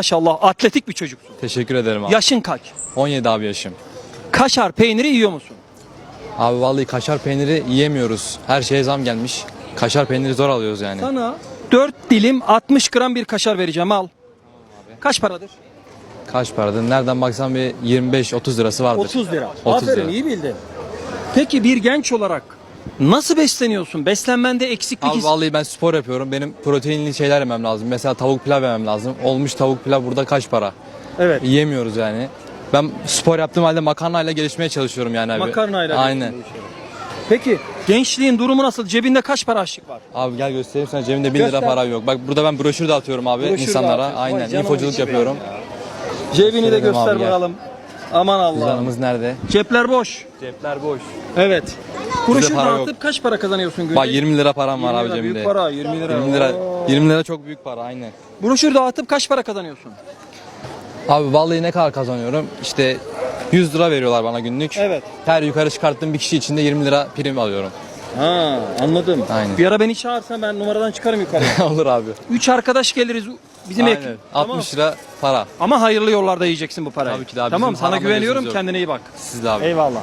Maşallah atletik bir çocuksun. Teşekkür ederim abi. Yaşın kaç? 17 abi yaşım. Kaşar peyniri yiyor musun? Abi vallahi kaşar peyniri yiyemiyoruz. Her şeye zam gelmiş. Kaşar peyniri zor alıyoruz yani. Sana 4 dilim 60 gram bir kaşar vereceğim al. Kaç paradır? Kaç paradır? Nereden baksan bir 25-30 lirası vardır. 30 lira. 30 Aferin lira. iyi bildin. Peki bir genç olarak nasıl besleniyorsun? Beslenmende eksiklik Abi his- vallahi ben spor yapıyorum. Benim proteinli şeyler yemem lazım. Mesela tavuk pilav yemem lazım. Olmuş tavuk pilav burada kaç para? Evet. Yiyemiyoruz yani. Ben spor yaptığım halde makarnayla gelişmeye çalışıyorum yani abi. Makarnayla Aynen. Peki gençliğin durumu nasıl? Cebinde kaç para açlık var? Abi gel göstereyim sana cebimde 1000 lira Göster. para yok. Bak burada ben broşür dağıtıyorum abi Broşür insanlara. dağıtıyorsun. Vay Aynen. İnfoculuk yapıyorum. Cebini de Söyledim göster abi, gel. bakalım. Aman Allah. Cüzdanımız nerede? Cepler boş. Cepler boş. Evet. Kuruşu para dağıtıp kaç para kazanıyorsun günde? Bak 20 lira param var 20 abi lira cebimde. Büyük para 20 lira. 20 lira. Oo. 20 lira çok büyük para aynen. Broşür dağıtıp kaç para kazanıyorsun? Abi vallahi ne kadar kazanıyorum? İşte 100 lira veriyorlar bana günlük. Evet. Her yukarı çıkarttığım bir kişi için de 20 lira prim alıyorum. Ha anladım. Aynen. Bir ara beni çağırsan ben numaradan çıkarım yukarı. Olur abi. Üç arkadaş geliriz bizim Aynen. ekip. 60 Tamam. lira para. Ama hayırlı yollarda yiyeceksin bu parayı. Tabii ki de abi, Tamam bizim sana paramla güveniyorum yok. kendine iyi bak. Siz de abi. Eyvallah.